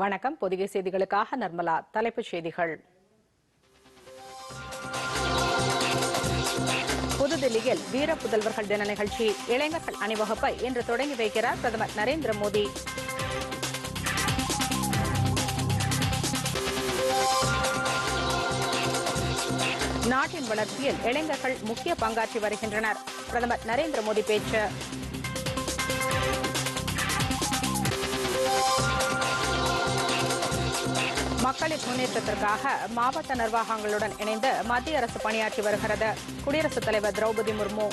வணக்கம். பொதிகை செய்திகளுக்காக நர்மலா தலைப்புச் செய்திகள். புதுதில்லியில் வீர புதல்வர்கள் தின நிகழ்ச்சி இளைஞர்கள் அணிவகுப்பை இன்று தொடங்கி வைக்கிறார் பிரதமர் நரேந்திர மோடி. நாட்டின் வளர்ச்சியில் இளைஞர்கள் முக்கிய பங்காற்றி வருகின்றனர். பிரதமர் நரேந்திர மோடி பேச்சு. மக்களின் முன்னேற்றத்திற்காக மாவட்ட நிர்வாகங்களுடன் இணைந்து மத்திய அரசு பணியாற்றி வருகிறது. குடியரசுத் தலைவர் திரௌபதி முர்மு.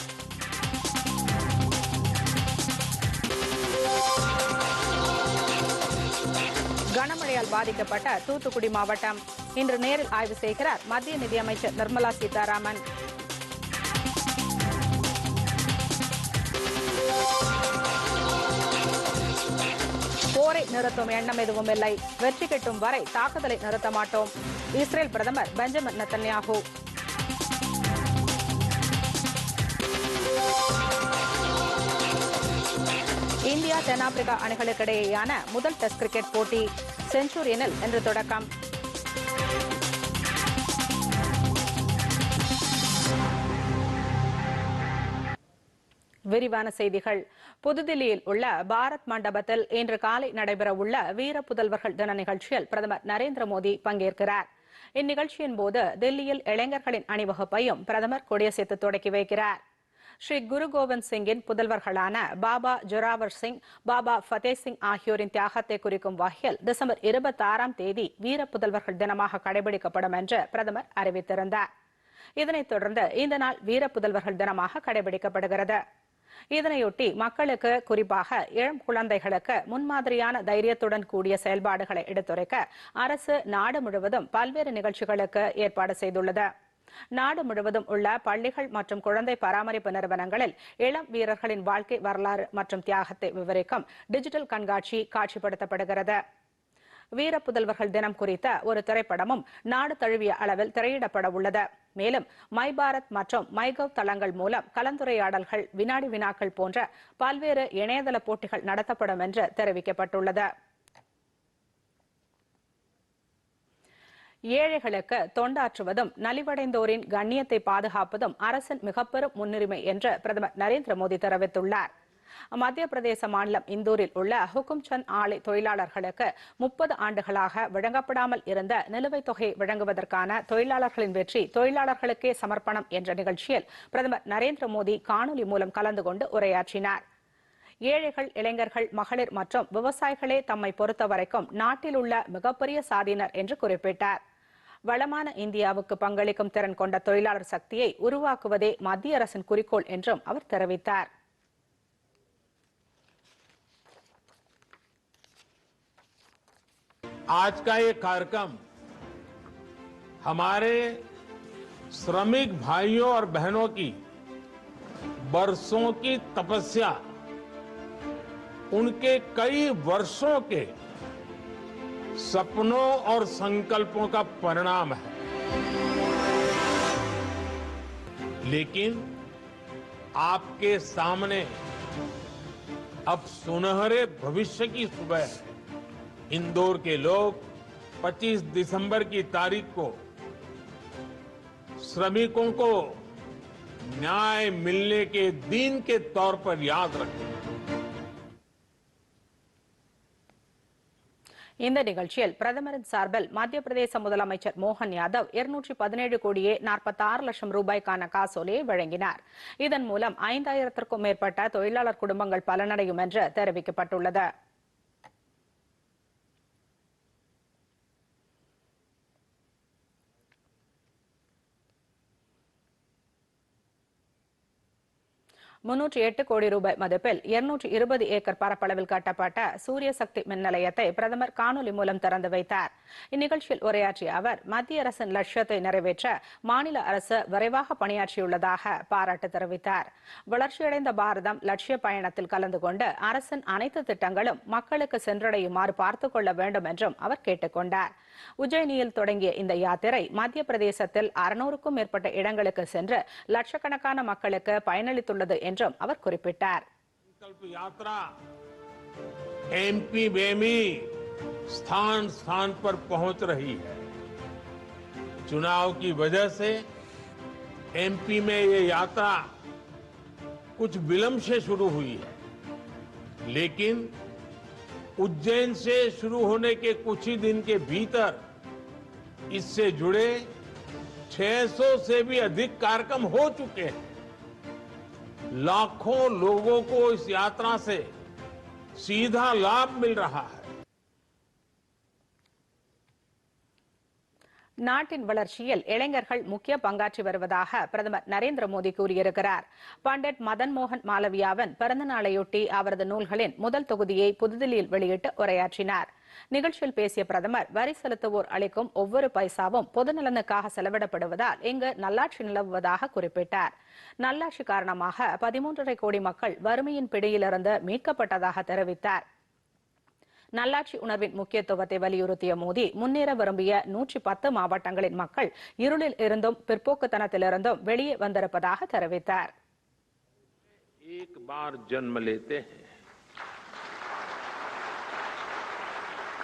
கனமழையால் பாதிக்கப்பட்ட தூத்துக்குடி மாவட்டம். இன்று நேரில் ஆய்வு செய்கிறார் மத்திய நிதியமைச்சர் நிர்மலா சீதாராமன். போரை நிறுத்தும் எண்ணம் எதுவும் இல்லை. வெற்றி கிட்டும் வரை தாக்குதலை நிறுத்த மாட்டோம். இஸ்ரேல் பிரதமர் பெஞ்சமின் நத்தன்யாகு. இந்தியா தென்னாப்பிரிக்கா அணிகளுக்கிடையேயான முதல் டெஸ்ட் கிரிக்கெட் போட்டி செஞ்சுரியனில் இன்று தொடக்கம். விரிவான செய்திகள். புதுதில்லியில் உள்ள பாரத் மண்டபத்தில் இன்று காலை நடைபெறவுள்ள வீர புதல்வர்கள் தின நிகழ்ச்சியில் பிரதமர் நரேந்திர மோடி பங்கேற்கிறார். இந்நிகழ்ச்சியின் போது தில்லியில் இளைஞர்களின் அணிவகுப்பையும் பிரதமர் கொடியசைத்து தொடக்கி வைக்கிறார். ஸ்ரீ குரு கோவிந்த் சிங்கின் புதல்வர்களான பாபா ஜொராவர் சிங் பாபா ஃபதே சிங் ஆகியோரின் தியாகத்தை குறிக்கும் வகையில் டிசம்பர் இருபத்தி ஆறாம் தேதி வீர புதல்வர்கள் தினமாக கடைபிடிக்கப்படும் என்று பிரதமர் அறிவித்திருந்தார். இதனைத் தொடர்ந்து இந்த நாள் வீர புதல்வர்கள் தினமாக கடைபிடிக்கப்படுகிறது. இதனையொட்டி மக்களுக்கு குறிப்பாக இளம் குழந்தைகளுக்கு முன்மாதிரியான தைரியத்துடன் கூடிய செயல்பாடுகளை எடுத்துரைக்க அரசு நாடு முழுவதும் பல்வேறு நிகழ்ச்சிகளுக்கு ஏற்பாடு செய்துள்ளது. நாடு முழுவதும் உள்ள பள்ளிகள் மற்றும் குழந்தை பராமரிப்பு நிறுவனங்களில் இளம் வீரர்களின் வாழ்க்கை வரலாறு மற்றும் தியாகத்தை விவரிக்கும் டிஜிட்டல் கண்காட்சி காட்சிப்படுத்தப்படுகிறது. வீர புதல்வர்கள் தினம் குறித்த ஒரு திரைப்படமும் நாடு தழுவிய அளவில் திரையிடப்பட உள்ளது. மேலும் மை பாரத் மற்றும் மைகவ் தளங்கள் மூலம் கலந்துரையாடல்கள் வினாடி வினாக்கள் போன்ற பல்வேறு இணையதள போட்டிகள் நடத்தப்படும் என்று தெரிவிக்கப்பட்டுள்ளது. ஏழைகளுக்கு தொண்டாற்றுவதும் நலிவடைந்தோரின் கண்ணியத்தை பாதுகாப்பதும் அரசின் மிகப்பெரும் முன்னுரிமை என்று பிரதமர் நரேந்திர மோடி தெரிவித்துள்ளார். மத்திய பிரதேச மாநிலம் இந்தூரில் உள்ள ஹுக்கும்சந்த் ஆலை தொழிலாளர்களுக்கு முப்பது ஆண்டுகளாக வழங்கப்படாமல் இருந்த நிலுவைத் தொகை வழங்குவதற்கான தொழிலாளர்களின் வெற்றி தொழிலாளர்களுக்கே சமர்ப்பணம் என்ற நிகழ்ச்சியில் பிரதமர் நரேந்திர மோடி காணொலி மூலம் கலந்து கொண்டு உரையாற்றினார். ஏழைகள் இளைஞர்கள் மகளிர் மற்றும் விவசாயிகளே தம்மை பொறுத்தவரைக்கும் நாட்டில் உள்ள மிகப்பெரிய சாதியினர் என்று குறிப்பிட்டார். வளமான இந்தியாவுக்கு பங்களிக்கும் திறன் கொண்ட தொழிலாளர் சக்தியை உருவாக்குவதே மத்திய அரசின் குறிக்கோள் என்றும் அவர் தெரிவித்தார். आज का ये कार्यक्रम हमारे श्रमिक भाइयों और बहनों की बरसों की तपस्या, उनके कई वर्षों के सपनों और संकल्पों का परिणाम है। लेकिन आपके सामने अब सुनहरे भविष्य की सुबह है। इंदौर के लोग 25 दिसंबर की तारीख को श्रमिकों को न्याय मिलने के दिन के तौर पर याद रखें இந்த நிகழ்ச்சியில் பிரதமரின் சார்பில் மத்திய பிரதேச முதலமைச்சர் மோகன் யாதவ் இருநூற்றி பதினேழு கோடியே நாற்பத்தி ஆறு லட்சம் ரூபாய்க்கான காசோலையை வழங்கினார் இதன் மூலம் ஐந்தாயிரத்திற்கும் மேற்பட்ட தொழிலாளர் குடும்பங்கள் பலனடையும் என்று தெரிவிக்கப்பட்டுள்ளது முன்னூற்றி எட்டு கோடி ரூபாய் மதிப்பில் இருநூற்றி இருபது ஏக்கர் பரப்பளவில் கட்டப்பட்ட சூரிய சக்தி மின் நிலையத்தை பிரதமர் காணொலி மூலம் திறந்து வைத்தார். இந்நிகழ்ச்சியில் உரையாற்றிய அவர் மத்திய அரசின் லட்சியத்தை நிறைவேற்ற மாநில அரசு விரைவாக பணியாற்றியுள்ளதாக பாராட்டு தெரிவித்தார். வளர்ச்சியடைந்த பாரதம் லட்சிய பயணத்தில் கலந்து கொண்டு அரசின் அனைத்து திட்டங்களும் மக்களுக்கு சென்றடையுமாறு பார்த்துக் கொள்ள வேண்டும் என்றும் அவர் கேட்டுக் கொண்டார். உஜ்ஜயினியில் தொடங்கிய இந்த யாத்திரை மத்திய பிரதேசத்தில் அறுநூறுக்கும் மேற்பட்ட இடங்களுக்கு சென்று லட்சக்கணக்கான மக்களுக்கு பயனளித்துள்ளது என்றும் அவர் குறிப்பிட்டார் संकल्प यात्रा एमपी में भी स्थान स्थान पर पहुंच रही है चुनाव की वजह से एमपी में ये यात्रा कुछ विलंब से शुरू हुई है लेकिन उज्जैन से शुरू होने के कुछ ही दिन के भीतर इससे जुड़े 600 से भी अधिक कार्यक्रम हो चुके हैं। लाखों लोगों को इस यात्रा से सीधा लाभ मिल रहा है। நாட்டின் வளர்ச்சியில் இளைஞர்கள் முக்கிய பங்காற்றி வருவதாக பிரதமர் நரேந்திர மோடி கூறியிருக்கிறார். பண்டிட் மதன் மோகன் மாலவியாவின் பிறந்த நாளையொட்டி அவரது நூல்களின் முதல் தொகுதியை புதுதில்லியில் வெளியிட்டு உரையாற்றினார். நிகழ்ச்சியில் பேசிய பிரதமர் வரி செலுத்துவோர் அளிக்கும் ஒவ்வொரு பைசாவும் பொதுநலனுக்காக செலவிடப்படுவதால் இங்கு நல்லாட்சி நிலவுவதாக குறிப்பிட்டார். நல்லாட்சி காரணமாக பதிமூன்றரை கோடி மக்கள் வறுமையின் பிடியிலிருந்து மீட்கப்பட்டதாக தெரிவித்தார். நல்லாட்சி உணர்வின் முக்கியத்துவத்தை வலியுறுத்திய மோடி முன்னேற விரும்பிய நூற்றி பத்து மாவட்டங்களின் மக்கள் இருளில் இருந்தும் பிற்போக்குத்தனத்திலிருந்தும் வெளியே வந்திருப்பதாக தெரிவித்தார் एक बार जन्म लेते हैं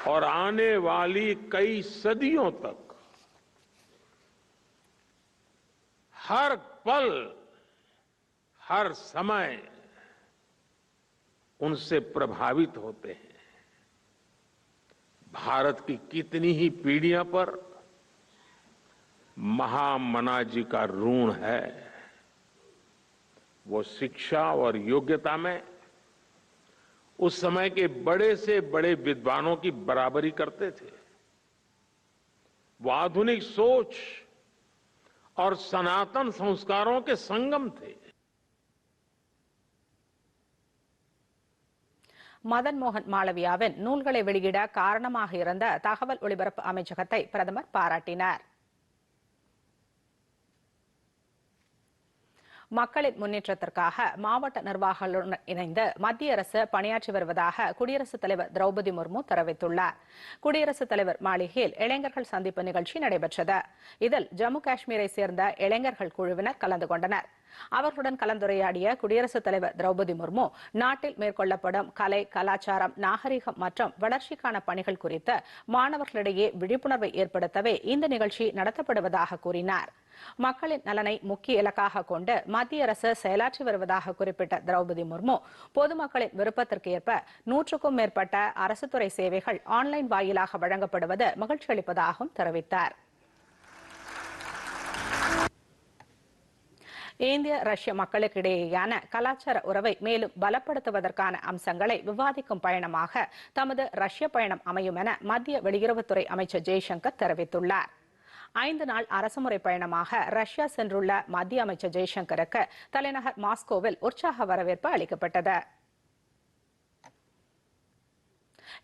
और आने वाली कई सदियों तक हर पल हर समय उनसे प्रभावित होते हैं भारत की कितनी ही पीढ़ियाँ पर महामना जी का ऋण है, वो शिक्षा और योग्यता में उस समय के बड़े से बड़े विद्वानों की बराबरी करते थे। वो आधुनिक सोच और सनातन संस्कारों के संगम थे। மதன் மோகன் மாளவியாவின் நூல்களை வெளியிட காரணமாக இருந்த தகவல் ஒலிபரப்பு அமைச்சகத்தை பிரதமர் பாராட்டினார். மக்களின் முன்னேற்றத்திற்காக மாவட்ட நிர்வாகங்களுடன் இணைந்து மத்திய அரசு பணியாற்றி வருவதாக குடியரசுத் தலைவர் திரௌபதி முர்மு தெரிவித்துள்ளார். குடியரசுத் தலைவர் மாளிகையில் இளைஞர்கள் சந்திப்பு நிகழ்ச்சி நடைபெற்றது. இதில் ஜம்மு காஷ்மீரை சேர்ந்த இளைஞர்கள் குழுவினர் கலந்து கொண்டனர். அவர்களுடன் கலந்துரையாடிய குடியரசுத் தலைவர் திரௌபதி முர்மு நாட்டில் மேற்கொள்ளப்படும் கலை கலாச்சாரம் நாகரிகம் மற்றும் வளர்ச்சிக்கான பணிகள் குறித்து மாணவர்களிடையே விழிப்புணர்வை ஏற்படுத்தவே இந்த நிகழ்ச்சி நடத்தப்படுவதாக கூறினார். மக்களின் நலனை முக்கிய இலக்காக கொண்டு மத்திய அரசு செயலாற்றி வருவதாக குறிப்பிட்ட திரௌபதி முர்மு பொதுமக்களின் விருப்பத்திற்கு ஏற்ப நூற்றுக்கும் மேற்பட்ட அரசு துறை சேவைகள் ஆன்லைன் வாயிலாக வழங்கப்படுவது மகிழ்ச்சி அளிப்பதாகவும் தெரிவித்தார். இந்திய ரஷ்ய மக்களுக்கிடையேயான கலாச்சார உறவை மேலும் பலப்படுத்துவதற்கான அம்சங்களை விவாதிக்கும் பயணமாக தமது ரஷ்ய பயணம் அமையும் என மத்திய வெளியுறவுத்துறை அமைச்சர் ஜெய்சங்கர் தெரிவித்துள்ளார். ஐந்து நாள் அரசுமுறை பயணமாக ரஷ்யா சென்றுள்ள மத்திய அமைச்சர் ஜெய்சங்கருக்கு தலைநகர் மாஸ்கோவில் உற்சாக வரவேற்பு அளிக்கப்பட்டது.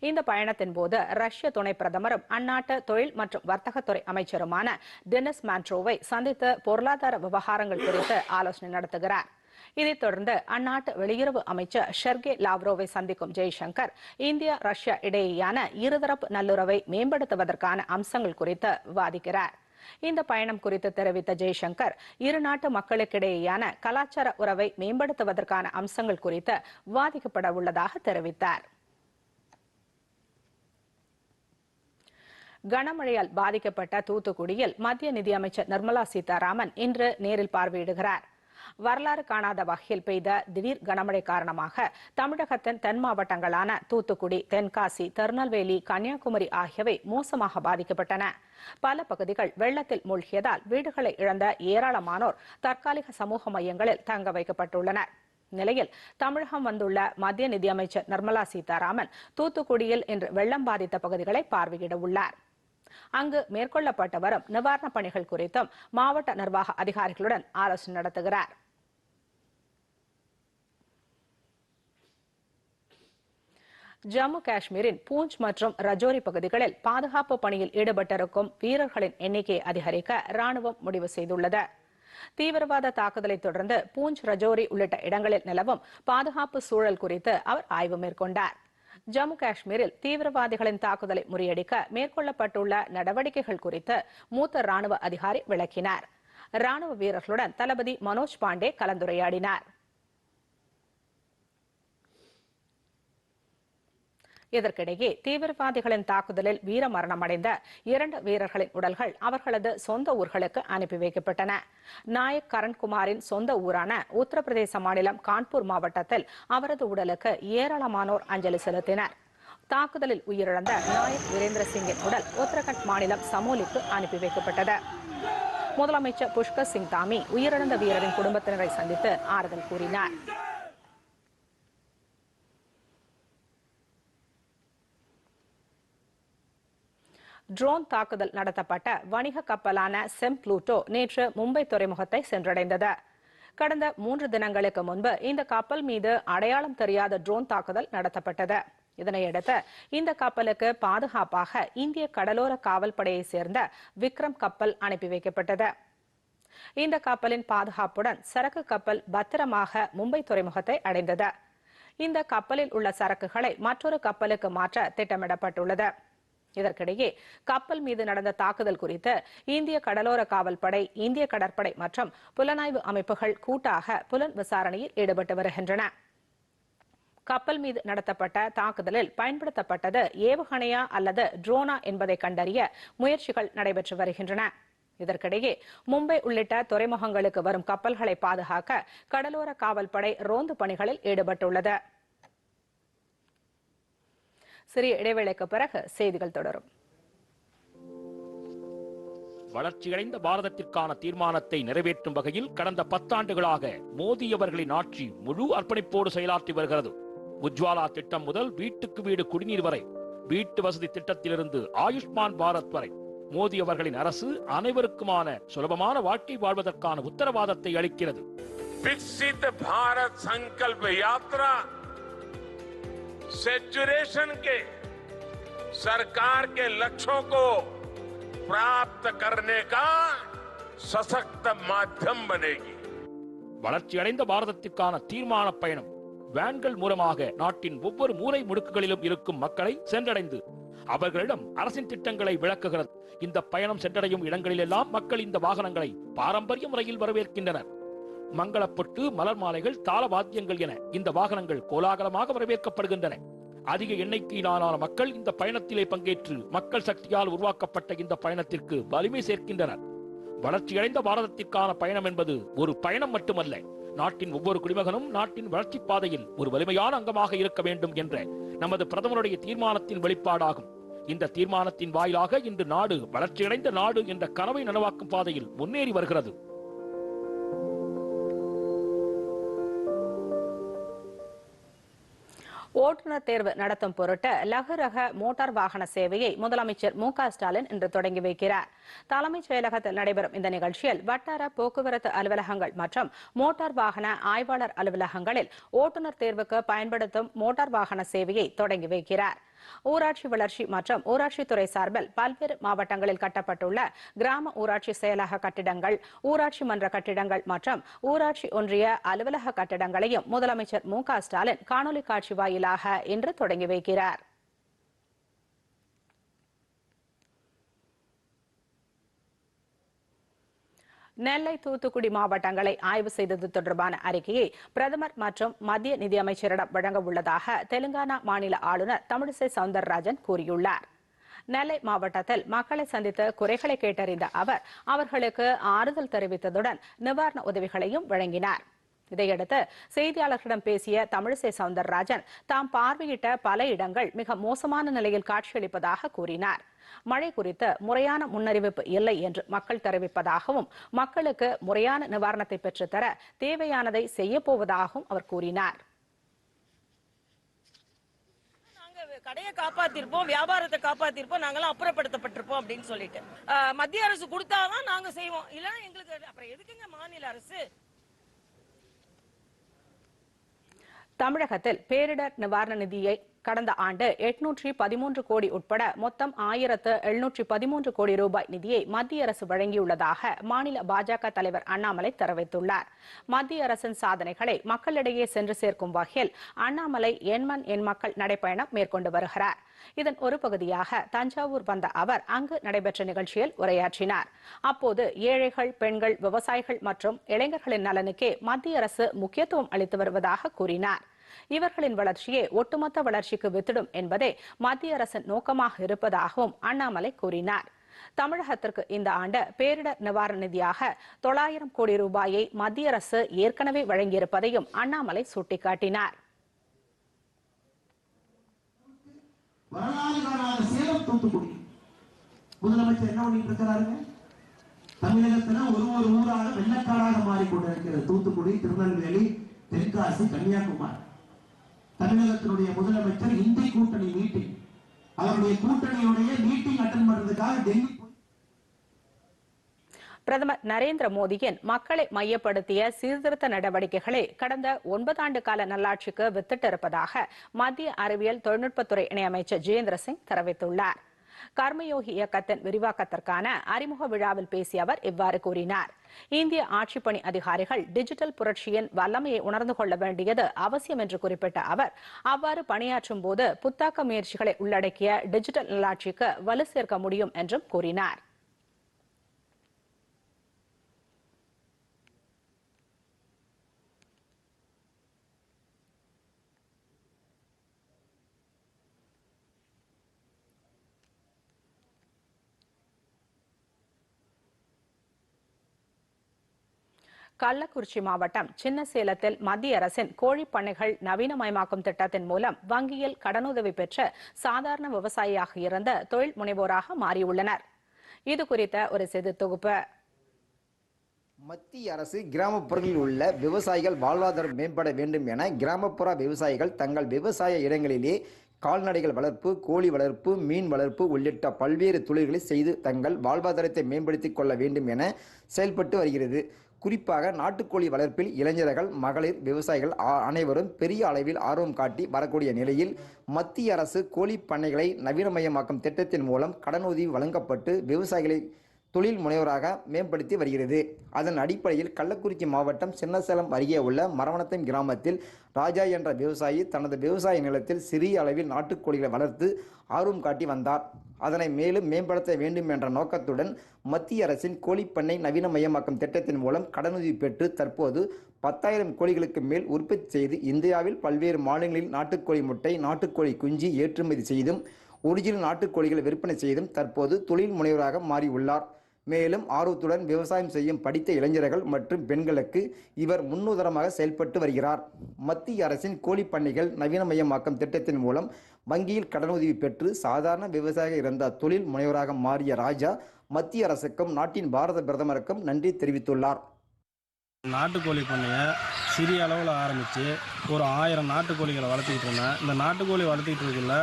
இந்த பயணத்தின் போது ரஷ்ய துணை பிரதமரும் அந்நாட்டு தொழில் மற்றும் வர்த்தகத்துறை அமைச்சருமான டெனிஸ் மான்ட்ரோவை சந்தித்து பொருளாதார விவகாரங்கள் குறித்து ஆலோசனை நடத்துகிறார். இதைத் தொடர்ந்து அந்நாட்டு வெளியுறவு அமைச்சர் ஷெர்கே லாவ்ரோவை சந்திக்கும் ஜெய்சங்கர் இந்தியா ரஷ்யா இடையேயான இருதரப்பு நல்லுறவை மேம்படுத்துவதற்கான அம்சங்கள் குறித்து விவாதிக்கிறார். இந்த பயணம் குறித்து தெரிவித்த ஜெய்சங்கர் இரு நாட்டு மக்களுக்கிடையேயான கலாச்சார உறவை மேம்படுத்துவதற்கான அம்சங்கள் குறித்து விவாதிக்கப்பட உள்ளதாக தெரிவித்தார். கனமழையால் பாதிக்கப்பட்ட தூத்துக்குடியில் மத்திய நிதியமைச்சர் நிர்மலா சீதாராமன் இன்று நேரில் பார்வையிடுகிறார். வரலாறு காணாத வகையில் பெய்த திடீர் கனமழை காரணமாக தமிழகத்தின் தென் மாவட்டங்களான தூத்துக்குடி தென்காசி திருநெல்வேலி கன்னியாகுமரி ஆகியவை மோசமாக பாதிக்கப்பட்டன. பல பகுதிகள் வெள்ளத்தில் மூழ்கியதால் வீடுகளை இழந்த ஏராளமானோர் தற்காலிக சமூக மையங்களில் தங்க வைக்கப்பட்டுள்ளனர். நிலையில் தமிழகம் வந்துள்ள மத்திய நிதியமைச்சர் நிர்மலா சீதாராமன் தூத்துக்குடியில் இன்று வெள்ளம் பாதித்த பகுதிகளை பார்வையிட உள்ளார். அங்கு மேற்கொள்ளப்பட்டு வரும் நிவாரணப் பணிகள் குறித்தும் மாவட்ட நிர்வாக அதிகாரிகளுடன் ஆலோசனை நடத்துகிறார். ஜம்மு காஷ்மீரின் பூஞ்ச் மற்றும் ரஜோரி பகுதிகளில் பாதுகாப்பு பணியில் ஈடுபட்டிருக்கும் வீரர்களின் எண்ணிக்கையை அதிகரிக்க ராணுவம் முடிவு செய்துள்ளது. தீவிரவாத தாக்குதலை தொடர்ந்து பூஞ்ச் ரஜோரி உள்ளிட்ட இடங்களில் நிலவும் பாதுகாப்பு சூழல் குறித்து அவர் ஆய்வு மேற்கொண்டார். ஜம்மு காஷ்மீரில் தீவிரவாதிகளின் தாக்குதலை முறியடிக்க மேற்கொள்ளப்பட்டுள்ள நடவடிக்கைகள் குறித்து மூத்த ராணுவ அதிகாரி விளக்கினார். ராணுவ வீரர்களுடன் தளபதி மனோஜ் பாண்டே கலந்துரையாடினார். இதற்கிடையே தீவிரவாதிகளின் தாக்குதலில் வீர மரணமடைந்த இரண்டு வீரர்களின் உடல்கள் அவர்களது சொந்த ஊர்களுக்கு அனுப்பி வைக்கப்பட்டன. நாயக் கரண்குமாரின் சொந்த ஊரான உத்தரப்பிரதேச மாநிலம் கான்பூர் மாவட்டத்தில் அவரது உடலுக்கு ஏராளமானோர் அஞ்சலி செலுத்தினர். தாக்குதலில் உயிரிழந்த நாயக் வீரேந்திர சிங்கின் உடல் உத்தரகண்ட் மாநிலம் சமோலிக்கு அனுப்பி வைக்கப்பட்டது. முதலமைச்சர் புஷ்கர் சிங் தாமி உயிரிழந்த வீரரின் குடும்பத்தினரை சந்தித்து ஆறுதல் கூறினார். ட்ரோன் தாக்குதல் நடத்தப்பட்ட வணிக கப்பலான செம் ப்ளூட்டோ நேற்று மும்பை துறைமுகத்தை சென்றடைந்தது. கடந்த மூன்று தினங்களுக்கு முன்பு இந்த கப்பல் மீது அடையாளம் தெரியாத ட்ரோன் தாக்குதல் நடத்தப்பட்டது. இதனையடுத்து இந்த கப்பலுக்கு பாதுகாப்பாக இந்திய கடலோர காவல்படையை சேர்ந்த விக்ரம் கப்பல் அனுப்பி வைக்கப்பட்டது. இந்த கப்பலின் பாதுகாப்புடன் சரக்கு கப்பல் பத்திரமாக மும்பை துறைமுகத்தை அடைந்தது. இந்த கப்பலில் உள்ள சரக்குகளை மற்றொரு கப்பலுக்கு மாற்ற திட்டமிடப்பட்டுள்ளது. இதற்கிடையே கப்பல் மீது நடந்த தாக்குதல் குறித்து இந்திய கடலோர காவல் படை இந்திய கடற்படை மற்றும் புலனாய்வு அமைப்புகள் கூட்டாக புலன் விசாரணையில் ஈடுபட்டு வருகின்றன. கப்பல் மீது நடத்தப்பட்ட தாக்குதலில் பயன்படுத்தப்பட்டது ஏவுகணையா அல்லது ட்ரோனா என்பதை கண்டறிய முயற்சிகள் நடைபெற்று வருகின்றன. இதற்கிடையே மும்பை உள்ளிட்ட துறைமுகங்களுக்கு வரும் கப்பல்களை பாதுகாக்க கடலோர காவல்படை ரோந்து பணிகளில் ஈடுபட்டுள்ளது. சிறிய இடைவேளைக்கு பிறகு செய்திகள் தொடரும். வளர்ச்சியடைந்த பாரதத்திற்கான தீர்மானத்தை நிறைவேற்றும் வகையில் கடந்த பத்தாண்டுகளாக மோடி அவர்களின் ஆட்சி முழு அர்ப்பணிப்போடு செயலாற்றி வருகிறது. உஜ்வாலா திட்டம் முதல் வீட்டுக்கு வீடு குடிநீர் வரை வீட்டு வசதி திட்டத்திலிருந்து ஆயுஷ்மான் பாரத் வரை மோடி அவர்களின் அரசு அனைவருக்குமான சுலபமான வாழ்க்கை வாழ்வதற்கான உத்தரவாதத்தை அளிக்கிறது. பாரத் சங்கல்ப யாத்ரா सेचुरेशन के सरकार के लक्ष्यों को प्राप्त करने का सशक्त माध्यम बनेगी வளர்ச்சியடைந்த பாரதத்திற்கான தீர்மான பயணம் வேன்கள் மூலமாக நாட்டின் ஒவ்வொரு மூலை முடுக்குகளிலும் இருக்கும் மக்களை சென்றடைந்து அவர்களிடம் அரசின் திட்டங்களை விளக்குகிறது இந்த பயணம் சென்றடையும் இடங்களிலெல்லாம் மக்கள் இந்த வாகனங்களை பாரம்பரிய முறையில் வரவேற்கின்றனர் மங்களப்பொட்டு மலர் மாலைகள் தாள வாத்தியங்கள் என இந்த வாகனங்கள் கோலாகலமாக வரவேற்கப்படுகின்றன. அதிக எண்ணிக்கையிலான மக்கள் இந்த பயணத்திலே பங்கேற்று மக்கள் சக்தியால் உருவாக்கப்பட்ட இந்த பயணத்திற்கு வலிமை சேர்க்கின்றனர். வளர்ச்சியடைந்த பாரதத்திற்கான பயணம் என்பது ஒரு பயணம் மட்டுமல்ல. நாட்டின் ஒவ்வொரு குடிமகனும் நாட்டின் வளர்ச்சி பாதையில் ஒரு வலிமையான அங்கமாக இருக்க வேண்டும் என்ற நமது பிரதமருடைய தீர்மானத்தின் வெளிப்பாடாகும். இந்த தீர்மானத்தின் வாயிலாக இன்று நாடு வளர்ச்சியடைந்த நாடு என்ற கனவை நனவாக்கும் பாதையில் முன்னேறி வருகிறது. ஓட்டுநர் தேர்வு நடத்தும் பொருட்டு லகு ரக மோட்டார் வாகன சேவையை முதலமைச்சர் மு க ஸ்டாலின் இன்று தொடங்கி வைக்கிறார். தலைமைச் செயலகத்தில் நடைபெறும் இந்த நிகழ்ச்சியில் வட்டார போக்குவரத்து அலுவலகங்கள் மற்றும் மோட்டார் வாகன ஆய்வாளர் அலுவலகங்களில் ஓட்டுநர் தேர்வுக்கு பயன்படுத்தும் மோட்டார் வாகன சேவையை தொடங்கி வைக்கிறார். ஊராட்சி வளர்ச்சி மற்றும் ஊராட்சித்துறை சார்பில் பல்வேறு மாவட்டங்களில் கட்டப்பட்டுள்ள கிராம ஊராட்சி செயலக கட்டிடங்கள் ஊராட்சி மன்ற கட்டிடங்கள் மற்றும் ஊராட்சி ஒன்றிய அலுவலக கட்டிடங்களையும் முதலமைச்சர் மு க ஸ்டாலின் காணொலி காட்சி வாயிலாக இன்று தொடங்கி வைக்கிறார். நெல்லை தூத்துக்குடி மாவட்டங்களை ஆய்வு செய்தது தொடர்பான அறிக்கையை பிரதமர் மற்றும் மத்திய நிதியமைச்சரிடம் வழங்க உள்ளதாக தெலுங்கானா மாநில ஆளுநர் தமிழிசை சவுந்தரராஜன் கூறியுள்ளார். நெல்லை மாவட்டத்தில் மக்களை சந்தித்து குறைகளை கேட்டறிந்த அவர் அவர்களுக்கு ஆறுதல் தெரிவித்ததுடன் நிவாரண உதவிகளையும் வழங்கினார். இதையடுத்து செய்தியாளர்களிடம் பேசிய தமிழிசை சவுந்தரராஜன் தாம் பார்வையிட்ட பல இடங்கள் மிக மோசமான நிலையில் காட்சியளிப்பதாக கூறினார். மழை குறித்து முறையான முன்னறிவிப்பு இல்லை என்று மக்கள் தெரிவிப்பதாகவும் மக்களுக்கு முறையான நிவாரணத்தை பெற்றுத்தர தேவையானதை செய்யப்போவதாகவும் அவர் கூறினார். நாங்க கடையை காப்பாத்திருப்போம் வியாபாரத்தை காப்பாத்திருப்போம் நாங்கெல்லாம் அப்புறப்படுத்தப்பட்டிருப்போம் அப்படின்னு சொல்லிட்டு. மத்திய அரசு கொடுத்தாதான் நாங்க செய்வோம். இல்லைன்னா எங்களுக்கு அப்புறம் எதுக்குங்க மாநில அரசு? தமிழகத்தில் பேரிடர் நிவாரண நிதியை கடந்த ஆண்டு எட்நூற்றி பதிமூன்று கோடி உட்பட மொத்தம் ஆயிரத்து எழுநூற்றி பதிமூன்று கோடி ரூபாய் நிதியை மத்திய அரசு வழங்கியுள்ளதாக மாநில பாஜக தலைவர் அண்ணாமலை தெரிவித்துள்ளார். மத்திய அரசின் சாதனைகளை மக்களிடையே சென்று சேர்க்கும் வகையில் அண்ணாமலை எண்மண் என் மக்கள் நடைப்பயணம் மேற்கொண்டு வருகிறார். இதன் ஒரு பகுதியாக தஞ்சாவூர் வந்த அவர் அங்கு நடைபெற்ற நிகழ்ச்சியில் உரையாற்றினார். அப்போது ஏழைகள் பெண்கள் விவசாயிகள் மற்றும் இளைஞர்களின் நலனுக்கே மத்திய அரசு முக்கியத்துவம் அளித்து வருவதாக கூறினார். இவர்களின் வளர்ச்சியே ஒட்டுமொத்த வளர்ச்சிக்கு வித்திடும் என்பதே மத்திய அரசின் நோக்கமாக இருப்பதாகவும் அண்ணாமலை கூறினார். தமிழகத்திற்கு இந்த ஆண்டு பேரிடர் நிவாரண நிதியாக தொள்ளாயிரம் கோடி ரூபாயை மத்திய அரசு ஏற்கனவே வழங்கியிருப்பதையும் அண்ணாமலை சுட்டிக்காட்டினார். வரலாறு முதலமைச்சர் என்ன பண்ணிட்டு இருக்கிறாருங்க? தமிழகத்துல ஒரு ஒரு ஊராக வெள்ளக்காடாக மாறிக்கொண்டிருக்கிறது தூத்துக்குடி திருநெல்வேலி தென்காசி கன்னியாகுமரி. தமிழகத்தினுடைய முதலமைச்சர் இந்தி கூட்டணி மீட்டிங். அவருடைய கூட்டணியுடைய மீட்டிங் அட்டன் பண்றதுக்காக டெல்லி பிரதமர் நரேந்திர மோடியின் மக்களை மையப்படுத்திய சீர்திருத்த நடவடிக்கைகளை கடந்த ஒன்பதாண்டு கால நல்லாட்சிக்கு வித்திட்டிருப்பதாக மத்திய அறிவியல் தொழில்நுட்பத்துறை இணையமைச்சர் ஜிதேந்திர சிங் தெரிவித்துள்ளார். கர்மயோகி இயக்கத்தின் விரிவாக்கத்திற்கான அறிமுக விழாவில் பேசிய அவர் இவ்வாறு கூறினார். இந்திய ஆட்சிப்பணி அதிகாரிகள் டிஜிட்டல் புரட்சியின் வல்லமையை உணர்ந்து கொள்ள வேண்டியது அவசியம் என்று குறிப்பிட்ட அவர் அவ்வாறு பணியாற்றும் போது புத்தாக்க முயற்சிகளை உள்ளடக்கிய டிஜிட்டல் நல்லாட்சிக்கு வலு சேர்க்க முடியும் என்றும் கூறினார். கள்ளக்குறிச்சி மாவட்டம் சின்ன சேலத்தில் மத்திய அரசின் கோழிப் பண்ணைகள் நவீனமயமாக்கும் திட்டத்தின் மூலம் வங்கியில் கடனுதவி பெற்ற சாதாரண விவசாயியாக இருந்த தொழில் முனைவோராக மாறியுள்ளனர். இது குறித்த ஒரு செய்தி தொகுப்பு. மத்திய அரசு கிராமப்புறங்களில் உள்ள விவசாயிகள் வாழ்வாதாரம் மேம்பட வேண்டும் என கிராமப்புற விவசாயிகள் தங்கள் விவசாய இடங்களிலே கால்நடைகள் வளர்ப்பு கோழி வளர்ப்பு மீன் வளர்ப்பு உள்ளிட்ட பல்வேறு தொழில்களை செய்து தங்கள் வாழ்வாதாரத்தை மேம்படுத்திக் கொள்ள வேண்டும் என செயல்பட்டு வருகிறது. குறிப்பாக நாட்டுக்கோழி வளர்ப்பில் இளைஞர்கள் மகளிர் விவசாயிகள் அனைவரும் பெரிய அளவில் ஆர்வம் காட்டி வரக்கூடிய நிலையில் மத்திய அரசு கோழி பண்ணைகளை நவீனமயமாக்கும் திட்டத்தின் மூலம் கடனுதவி வழங்கப்பட்டு விவசாயிகளை தொழில் முனைவராக மேம்படுத்தி வருகிறது. அதன் அடிப்படையில் கள்ளக்குறிச்சி மாவட்டம் சின்னசேலம் அருகே உள்ள மரவணத்தம் கிராமத்தில் ராஜா என்ற விவசாயி தனது விவசாய நிலத்தில் சிறிய அளவில் நாட்டுக்கோழிகளை வளர்த்து ஆர்வம் காட்டி வந்தார். அதனை மேலும் மேம்படுத்த வேண்டும் என்ற நோக்கத்துடன் மத்திய அரசின் கோழிப்பண்ணை நவீனமயமாக்கும் திட்டத்தின் மூலம் கடனுதவி பெற்று தற்போது பத்தாயிரம் கோழிகளுக்கு மேல் உற்பத்தி செய்து இந்தியாவில் பல்வேறு மாநிலங்களில் நாட்டுக்கோழி முட்டை நாட்டுக்கோழி குஞ்சு ஏற்றுமதி செய்தும் ஒரிஜினல் நாட்டுக்கோழிகளை விற்பனை செய்தும் தற்போது தொழில் முனைவராக மாறியுள்ளார். மேலும் ஆர்வத்துடன் விவசாயம் செய்யும் படித்த இளைஞர்கள் மற்றும் பெண்களுக்கு இவர் முன்னுதாரணமாக செயல்பட்டு வருகிறார். மத்திய அரசின் கோழி பண்ணைகள் நவீனமயமாக்கம் திட்டத்தின் மூலம் வங்கியில் கடனுதவி பெற்று சாதாரண விவசாயியாக இருந்த தொழில் முனைவராக மாறிய ராஜா மத்திய அரசுக்கும் நாட்டின் பாரத பிரதமருக்கும் நன்றி தெரிவித்துள்ளார். நாட்டுக்கோழி பண்ணையை சிறிய அளவில் ஆரம்பித்து ஒரு ஆயிரம் நாட்டுக்கோழிகளை வளர்த்துக்கிட்டு இருந்தேன். இந்த நாட்டுக்கோழி வளர்த்துக்கிட்டு இருக்கக்குள்ள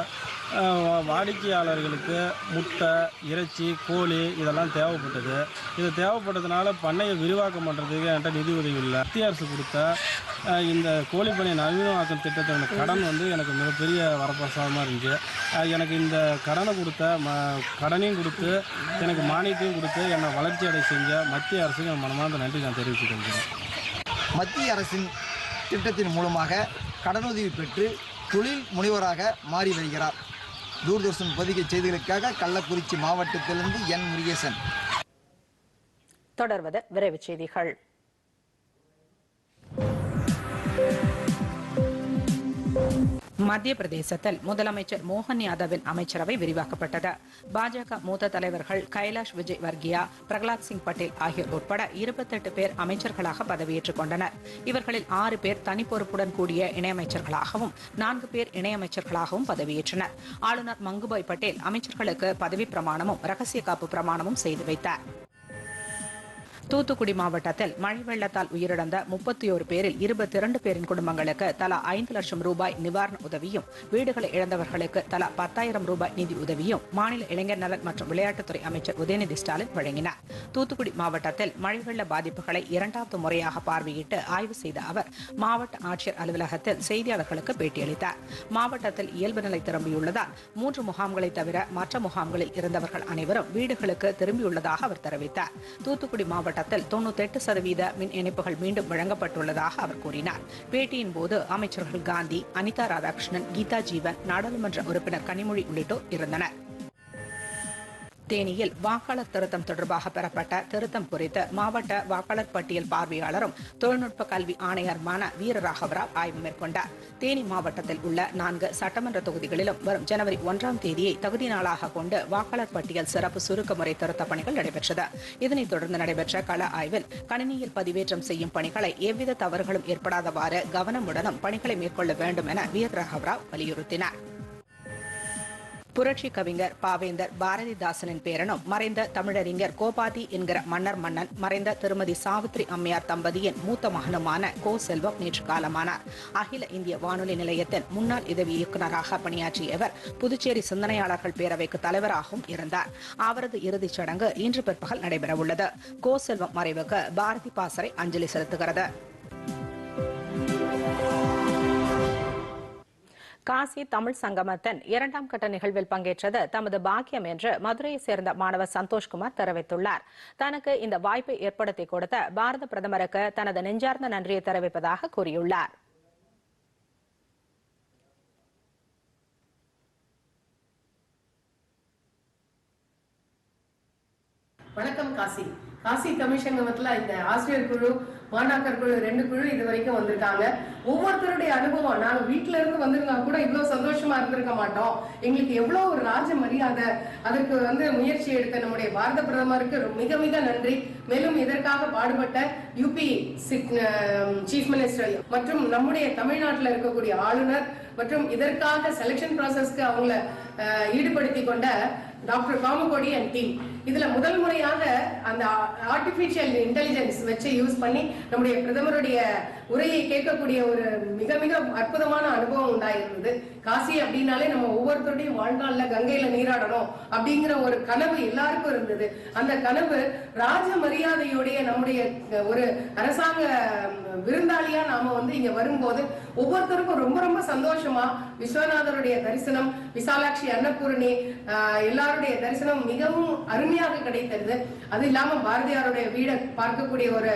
வாடிக்கையாளர்களுக்கு முட்டை இறைச்சி கோழி இதெல்லாம் தேவைப்பட்டது. இது தேவைப்பட்டதுனால பண்ணையை விரிவாக்கம் பண்ணுறதுக்கு என்கிட்ட நிதி உதவி இல்லை. மத்திய அரசு கொடுத்த இந்த கோழி பண்ணை நவீனமாக்கும் திட்டத்தோட கடன் வந்து எனக்கு மிகப்பெரிய வரப்பிரசாதமாக இருந்துச்சு. எனக்கு இந்த கடனை கொடுத்த ம கடனையும் கொடுத்து எனக்கு மானியத்தையும் கொடுத்து என்னை வளர்ச்சி அடை செஞ்ச மத்திய அரசுக்கு என் மனமார்ந்த நன்றி நான் தெரிவித்துக் கொள்கிறேன். மத்திய அரசின் திட்டத்தின் மூலமாக கடனுதவி பெற்று தொழில் முனைவராக மாறி வருகிறார். தூர்தர்ஷன் பத்திரிகை செய்திகளுக்காக கள்ளக்குறிச்சி மாவட்டத்திலிருந்து என் முருகேசன். தொடர்வது விரைவு செய்திகள். மத்திய பிரதேசத்தில் முதலமைச்சர் மோகன் யாதவின் அமைச்சரவை விரிவாக்கப்பட்டது. பாஜக மூத்த தலைவர்கள் கைலாஷ் விஜய் வர்கியா பிரகலாத் சிங் பட்டேல் ஆகியோர் உட்பட இருபத்தெட்டு பேர் அமைச்சர்களாக பதவியேற்றுக் கொண்டனர். இவர்களில் ஆறு பேர் தனிப்பொறுப்புடன் கூடிய இணையமைச்சர்களாகவும் நான்கு பேர் இணையமைச்சர்களாகவும் பதவியேற்றனர். ஆளுநர் மங்குபாய் பட்டேல் அமைச்சர்களுக்கு பதவி பிரமாணமும் ரகசிய காப்பு பிரமாணமும் செய்து வைத்தார். தூத்துக்குடி மாவட்டத்தில் மழை வெள்ளத்தால் உயிரிழந்த முப்பத்தி ஒரு பேரில் இருபத்தி இரண்டு பேரின் குடும்பங்களுக்கு தலா ஐந்து லட்சம் ரூபாய் நிவாரண உதவியும் வீடுகளை இழந்தவர்களுக்கு தலா பத்தாயிரம் ரூபாய் நிதி உதவியும் மாநில இளைஞர் நலன் மற்றும் விளையாட்டுத்துறை அமைச்சர் உதயநிதி ஸ்டாலின் வழங்கினார். தூத்துக்குடி மாவட்டத்தில் மழை வெள்ள பாதிப்புகளை இரண்டாவது முறையாக பார்வையிட்டு ஆய்வு செய்த அவர் மாவட்ட ஆட்சியர் அலுவலகத்தில் செய்தியாளர்களுக்கு பேட்டியளித்தார். மாவட்டத்தில் இயல்பு நிலை திரும்பியுள்ளதால் மூன்று முகாம்களை தவிர மற்ற முகாம்களில் இருந்தவர்கள் அனைவரும் வீடுகளுக்கு திரும்பியுள்ளதாக அவர் தெரிவித்தார். தூத்துக்குடி மாவட்ட மாவட்டத்தில் தொண்ணூத்தெட்டு சதவீத மின் இணைப்புகள் மீண்டும் வழங்கப்பட்டுள்ளதாக அவர் கூறினார். பேட்டியின் போது அமைச்சர்கள் காந்தி அனிதா ராதாகிருஷ்ணன் கீதா ஜீவன் நாடாளுமன்ற உறுப்பினர் கனிமொழி உள்ளிட்டோர் இருந்தனர். தேனியில் வாக்காளர் திருத்தம் தொடர்பாக பெறப்பட்ட திருத்தம் குறித்து மாவட்ட வாக்காளர் பட்டியல் பார்வையாளரும் தொழில்நுட்ப கல்வி ஆணையருமான வீரராகவராவ் ஆய்வு மேற்கொண்டார். தேனி மாவட்டத்தில் உள்ள நான்கு சட்டமன்ற தொகுதிகளிலும் வரும் ஜனவரி ஒன்றாம் தேதியை தகுதி நாளாக கொண்டு வாக்காளர் பட்டியல் சிறப்பு சுருக்க முறை திருத்த பணிகள் நடைபெற்றது. இதனைத் தொடர்ந்து நடைபெற்ற கள ஆய்வில் கணினியில் பதிவேற்றம் செய்யும் பணிகளை எவ்வித தவறுகளும் ஏற்படாதவாறு கவனமுடனும் பணிகளை மேற்கொள்ள வேண்டும் என வீரராகவராவ் வலியுறுத்தினார். புரட்சி கவிஞர் பாவேந்தர் பாரதிதாசனின் பேரனும் மறைந்த தமிழறிஞர் கோபாதி என்கிற மன்னர் மன்னன் மறைந்த திருமதி சாவித்ரி அம்மையார் தம்பதியின் மூத்த மகனுமான கோ செல்வம் நேற்று காலமானார். அகில இந்திய வானொலி நிலையத்தின் முன்னாள் உதவி இயக்குநராக பணியாற்றியவர் புதுச்சேரி சிந்தனையாளர்கள் பேரவைக்கு தலைவராகவும் இருந்தார். அவரது இறுதிச் சடங்கு இன்று பிற்பகல் நடைபெறவுள்ளது. கோ செல்வம் மறைவுக்கு பாரதி பாசறை அஞ்சலி செலுத்துகிறது. காசி தமிழ் சங்கமத்தின் இரண்டாம் கட்ட நிகழ்வில் பங்கேற்றது தமது பாக்கியம் என்று மதுரையை சேர்ந்த மாணவர் சந்தோஷ்குமார் தெரிவித்துள்ளார். தனக்கு இந்த வாய்ப்பை ஏற்படுத்தி கொடுத்த பாரத பிரதமருக்கு தனது நெஞ்சார்ந்த நன்றியை தெரிவிப்பதாக கூறியுள்ளார். வணக்கம் காசி. காசி தமிழ்சங்கமத்துல இந்த ஆசிரியர் குழு மாணாக்கர் குழு ரெண்டு குழு இது வரைக்கும் வந்திருக்காங்க. ஒவ்வொருத்தருடைய அனுபவம் நாங்க வீட்டுல இருந்து வந்திருந்தா கூட இவ்வளவு சந்தோஷமா இருந்திருக்க மாட்டோம். எங்களுக்கு எவ்வளவு ஒரு ராஜ மரியாதை அதற்கு வந்து முயற்சி எடுத்த நம்முடைய பாரத பிரதமருக்கு மிக மிக நன்றி. மேலும் இதற்காக பாடுபட்ட யூபி சீஃப் மினிஸ்டர் மற்றும் நம்முடைய தமிழ்நாட்டில் இருக்கக்கூடிய ஆளுநர் மற்றும் இதற்காக செலெக்ஷன் ப்ராசஸ்க்கு அவங்கள ஈடுபடுத்தி கொண்ட டாக்டர் காமகோடி அண்ட் டீம் இதுல முதல் முறையாக அந்த ஆர்டிபிஷியல் இன்டெலிஜென்ஸ் வச்சு யூஸ் பண்ணி நம்முடைய பிரதமருடைய உரையை கேட்கக்கூடிய ஒரு மிக மிக அற்புதமான அனுபவம் உண்டாயிருந்தது. காசி அப்படின்னாலே நம்ம ஒவ்வொருத்தருடைய வாழ்நாள்ல கங்கையில நீராடணும் அப்படிங்கிற ஒரு கனவு எல்லாருக்கும் இருந்தது. அந்த கனவு ராஜ மரியாதையுடைய நம்முடைய ஒரு அரசாங்க விருந்தாளியா நாம வந்து இங்க வரும்போது ஒவ்வொருத்தருக்கும் ரொம்ப ரொம்ப சந்தோஷமா விஸ்வநாதருடைய தரிசனம் விசாலாட்சி அன்னபூரணி எல்லாருடைய தரிசனம் மிகவும் அருமையாக கிடைத்தது. அது இல்லாம பாரதியாருடைய வீடை பார்க்கக்கூடிய ஒரு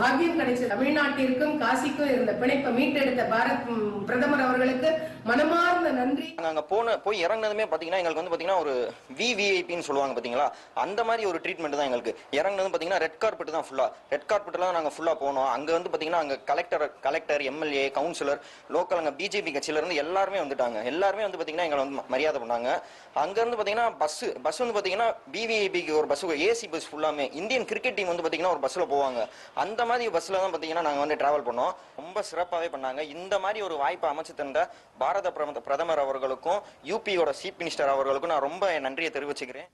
பாக்கியம் கிடைச்சது தமிழ்நாட்டிற்கும் காசிக்கும் இருந்த பிணைப்பை மீட்டெடுத்த பாரத் பிரதமர் அவர்களுக்கு மனமார்ந்த நன்றி. நாங்க அங்க போன போய் இறங்கினதுமே பாத்தீங்கன்னா எங்களுக்கு வந்து பாத்தீங்கன்னா ஒரு விவிஐபின்னு சொல்லுவாங்க பாத்தீங்களா? அந்த மாதிரி ஒரு ட்ரீட்மெண்ட் தான் எங்களுக்கு. இறங்குனதும் பாத்தீங்கன்னா ரெட் கார்பெட் தான் ஃபுல்லா ரெட் கார்பெட்ல நாங்க ஃபுல்லா போனோம். அங்க வந்து பாத்தீங்கன்னா அங்க collector collector MLA councillor local அங்க பிஜேபி கட்சியில இருந்து எல்லாருமே வந்துட்டாங்க. எல்லாருமே வந்து பாத்தீங்கன்னா எங்களை வந்து மரியாதை மரியாதை பண்ணாங்க. அங்க இருந்து பாத்தீங்கன்னா பஸ் பஸ் வந்து பாத்தீங்கன்னா பிவிஐபிக்கு ஒரு பஸ் ஏசி பஸ் ஃபுல்லாமே இந்தியன் கிரிக்கெட் டீம் வந்து பாத்தீங்கன்னா ஒரு பஸ்ல போவாங்க. அந்த மாதிரி பஸ்ல தான் பாத்தீங்கன்னா நாங்க வந்து டிராவல் பண்ணோம். ரொம்ப சிறப்பாவே பண்ணாங்க. இந்த மாதிரி ஒரு வாய்ப்பை அமைச்சு தந்த பாரத பிரம- பிரதமர் அவர்களுக்கும் யூபியோட சீஃப் மினிஸ்டர் அவர்களுக்கும் நான் ரொம்ப நன்றியை தெரிவிச்சுக்கிறேன்.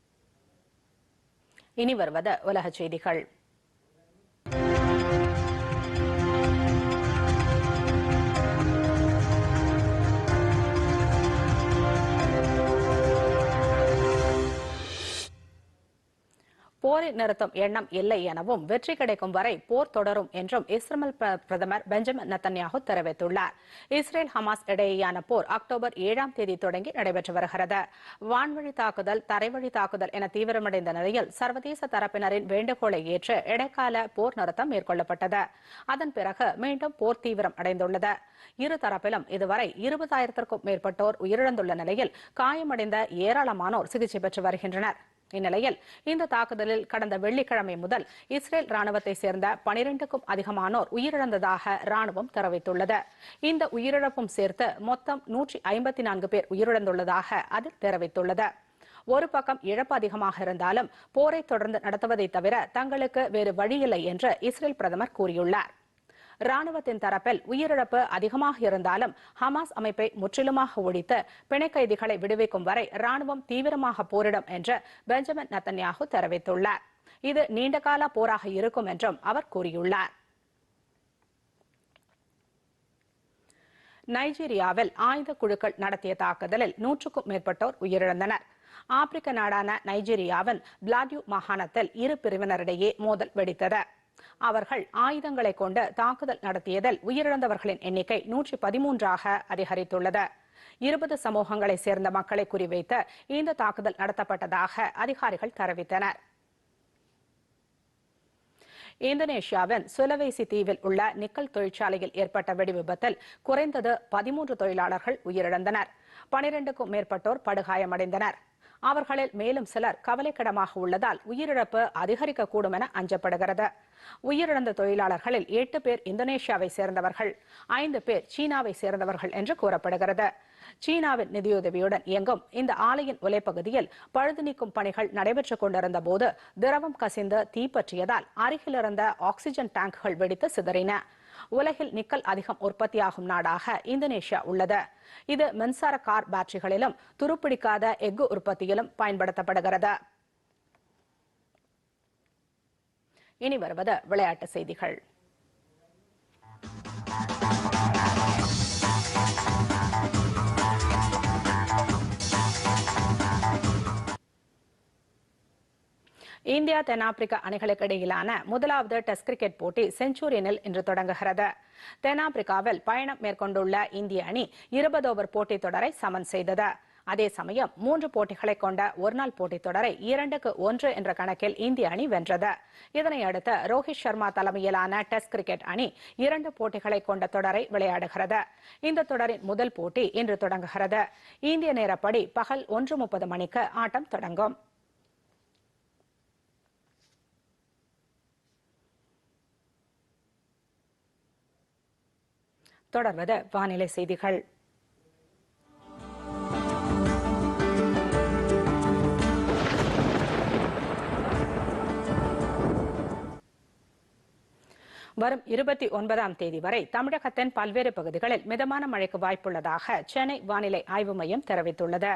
இனி வருவது உலக செய்திகள். போரை நிறுத்தும் எண்ணம் இல்லை எனவும் வெற்றி கிடைக்கும் வரை போர் தொடரும் என்றும் இஸ்ரேல் பிரதமர் பெஞ்சமின் நத்தன்யாகு தெரிவித்துள்ளார். இஸ்ரேல் ஹமாஸ் இடையேயான போர் அக்டோபர் ஏழாம் தேதி தொடங்கி நடைபெற்று வருகிறது. வான்வழி தாக்குதல் தரைவழி தாக்குதல் என தீவிரமடைந்த நிலையில் சர்வதேச தரப்பினரின் வேண்டுகோளை ஏற்று இடைக்கால போர் நிறுத்தம் மேற்கொள்ளப்பட்டது. அதன் பிறகு மீண்டும் போர் தீவிரம் அடைந்துள்ளது. இரு தரப்பிலும் இதுவரை இருபதாயிரத்திற்கும் மேற்பட்டோர் உயிரிழந்துள்ள நிலையில் காயமடைந்த ஏராளமானோர் சிகிச்சை பெற்று வருகின்றனர். இந்நிலையில் இந்த தாக்குதலில் கடந்த வெள்ளிக்கிழமை முதல் இஸ்ரேல் ராணுவத்தை சேர்ந்த பனிரெண்டுக்கும் அதிகமானோர் உயிரிழந்ததாக ராணுவம் தெரிவித்துள்ளது. இந்த உயிரிழப்பும் சேர்த்து மொத்தம் நூற்றி ஐம்பத்தி நான்கு பேர் உயிரிழந்துள்ளதாக அதில் தெரிவித்துள்ளது. ஒரு பக்கம் இழப்பு அதிகமாக இருந்தாலும் போரை தொடர்ந்து நடத்துவதை தவிர தங்களுக்கு வேறு வழியில்லை என்று இஸ்ரேல் பிரதமர் கூறியுள்ளார். ராணுவத்தின் தரப்பில் உயிரிழப்பு அதிகமாக இருந்தாலும் ஹமாஸ் அமைப்பை முற்றிலுமாக ஒழித்து பிணை கைதிகளை விடுவிக்கும் வரை ராணுவம் தீவிரமாக போரிடும் என்று பெஞ்சமின் நத்தன்யாகு தெரிவித்துள்ளார். இது நீண்டகால போராக இருக்கும் என்றும் அவர் கூறியுள்ளார். நைஜீரியாவில் ஆயுத குழுக்கள் நடத்திய தாக்குதலில் நூற்றுக்கும் மேற்பட்டோர் உயிரிழந்தனர். ஆப்பிரிக்க நாடான நைஜீரியாவின் பிளாடியூ மாகாணத்தில் இரு பிரிவினரிடையே மோதல் வெடித்தது. அவர்கள் ஆயுதங்களை கொண்டு தாக்குதல் நடத்தியதில் உயிரிழந்தவர்களின் எண்ணிக்கை நூற்றி பதிமூன்றாக அதிகரித்துள்ளது. இருபது சமூகங்களை சேர்ந்த மக்களை குறிவைத்து இந்த தாக்குதல் நடத்தப்பட்டதாக அதிகாரிகள் தெரிவித்தனர். இந்தோனேஷியாவின் சுலவேசி தீவில் உள்ள நிக்கல் தொழிற்சாலையில் ஏற்பட்ட வெடிவிபத்தில் குறைந்தது பதிமூன்று தொழிலாளர்கள் உயிரிழந்தனர். பனிரெண்டுக்கும் மேற்பட்டோர் படுகாயமடைந்தனர். அவர்களில் மேலும் சிலர் கவலைக்கிடமாக உள்ளதால் உயிரிழப்பு அதிகரிக்கக்கூடும் என அஞ்சப்படுகிறது. உயிரிழந்த தொழிலாளர்களில் எட்டு பேர் இந்தோனேஷியாவை சேர்ந்தவர்கள் ஐந்து பேர் சீனாவை சேர்ந்தவர்கள் என்று கூறப்படுகிறது. சீனாவின் நிதியுதவியுடன் இயங்கும் இந்த ஆலையின் உலைப்பகுதியில் பழுது நீக்கும் பணிகள் நடைபெற்றுக் கொண்டிருந்த போது திரவம் கசிந்து தீப்பற்றியதால் அருகிலிருந்த ஆக்சிஜன் டேங்குகள் வெடித்து சிதறின. உலகில் நிக்கல் அதிகம் உற்பத்தியாகும் நாடாக இந்தோனேஷியா உள்ளது. இது மின்சார கார் பேட்டரிகளிலும் துருப்பிடிக்காத எஃகு உற்பத்தியிலும் பயன்படுத்தப்படுகிறது. இனி வருவது விளையாட்டு செய்திகள். இந்தியா தென்னாப்பிரிக்க அணிகளுக்கு இடையிலான முதலாவது டெஸ்ட் கிரிக்கெட் போட்டி செஞ்சுரியனில் இன்று தொடங்குகிறது. தென்னாப்பிரிக்காவில் பயணம் மேற்கொண்டுள்ள இந்திய அணி இருபது ஓவர் போட்டித் தொடரை சமன் செய்தது. அதே சமயம் மூன்று போட்டிகளை கொண்ட ஒருநாள் போட்டித் தொடரை இரண்டுக்கு ஒன்று என்ற கணக்கில் இந்திய அணி வென்றது. இதனை அடுத்து ரோஹித் சர்மா தலைமையிலான டெஸ்ட் கிரிக்கெட் அணி இரண்டு போட்டிகளை கொண்ட தொடரை விளையாடுகிறது. இந்த தொடரின் முதல் போட்டி இன்று தொடங்குகிறது. இந்திய நேரப்படி பகல் ஒன்று முப்பது மணிக்கு ஆட்டம் தொடங்கும். தொடர்வது வானிலை செய்திகள். வரும் இருபத்தி ஒன்பதாம் தேதி வரை தமிழகத்தின் பல்வேறு பகுதிகளில் மிதமான மழைக்கு வாய்ப்புள்ளதாக சென்னை வானிலை ஆய்வு மையம் தெரிவித்துள்ளது.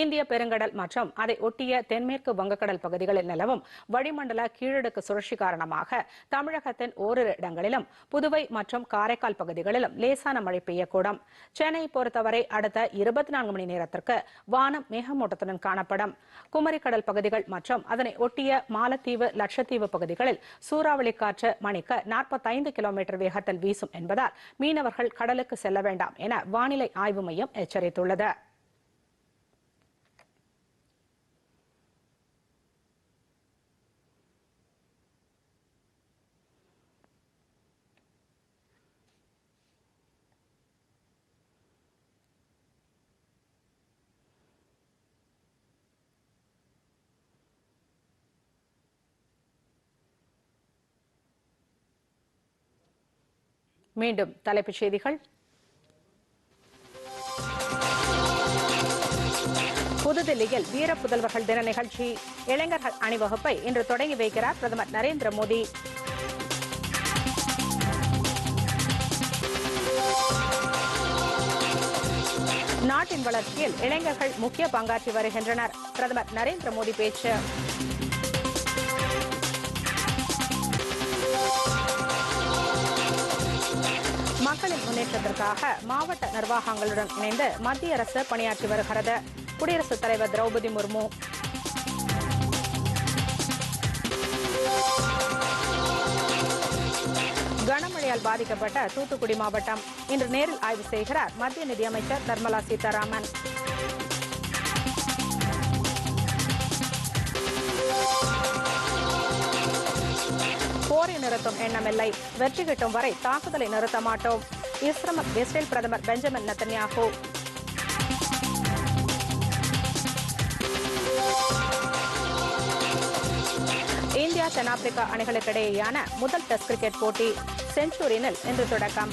இந்திய பெருங்கடல் மற்றும் அதை ஒட்டிய தென்மேற்கு வங்கக்கடல் பகுதிகளில் நிலவும் வளிமண்டல கீழடுக்கு சுழற்சி காரணமாக தமிழகத்தின் ஓரிரு இடங்களிலும் புதுவை மற்றும் காரைக்கால் பகுதிகளிலும் லேசான மழை பெய்யக்கூடும். சென்னை பொறுத்தவரை அடுத்த இருபத்தி நான்கு மணி நேரத்திற்கு வானம் மேகமூட்டத்துடன் காணப்படும். குமரிக்கடல் பகுதிகள் மற்றும் அதனை ஒட்டிய மாலத்தீவு லட்சத்தீவு பகுதிகளில் சூறாவளி காற்று மணிக்கு நாற்பத்தைந்து கிலோமீட்டர் வேகத்தில் வீசும் என்பதால் மீனவர்கள் கடலுக்கு செல்ல வேண்டாம் என வானிலை ஆய்வு மையம் எச்சரித்துள்ளது. மீண்டும் தலைப்புச் செய்திகள். புதுதில்லியில் வீர புதல்வர்கள் தின நிகழ்ச்சி. இளைஞர்கள் அணிவகுப்பை இன்று தொடங்கி வைக்கிறார் பிரதமர் நரேந்திர மோடி. நாட்டின் வளர்ச்சியில் இளைஞர்கள் முக்கிய பங்காற்றி வருகின்றனர். பிரதமர் நரேந்திர மோடி பேச்சு. மக்களின் முன்னேற்றத்திற்காக மாவட்ட நிர்வாகங்களுடன் இணைந்து மத்திய அரசு பணியாற்றி வருகிறது. குடியரசுத் தலைவர் திரௌபதி முர்மு. கனமழையால் பாதிக்கப்பட்ட தூத்துக்குடி மாவட்டம். இன்று நேரில் ஆய்வு செய்கிறார் மத்திய நிதியமைச்சர் நிர்மலா சீதாராமன். போரை நிறுத்தும் எண்ணமில்லை வெற்றி கிட்டும் வரை தாக்குதலை நிறுத்த மாட்டோம். இஸ்ரேல் பிரதமர் பெஞ்சமின் நெத்தன்யாகு. இந்தியா தென்னாப்பிரிக்கா அணிகளுக்கிடையேயான முதல் டெஸ்ட் கிரிக்கெட் போட்டி செஞ்சுரியனில் இன்று தொடக்கம்.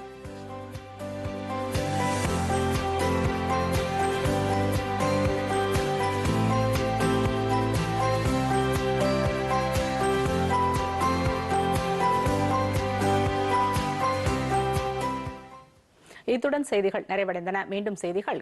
இத்துடன் செய்திகள் நிறைவடைந்தன. மீண்டும் செய்திகள்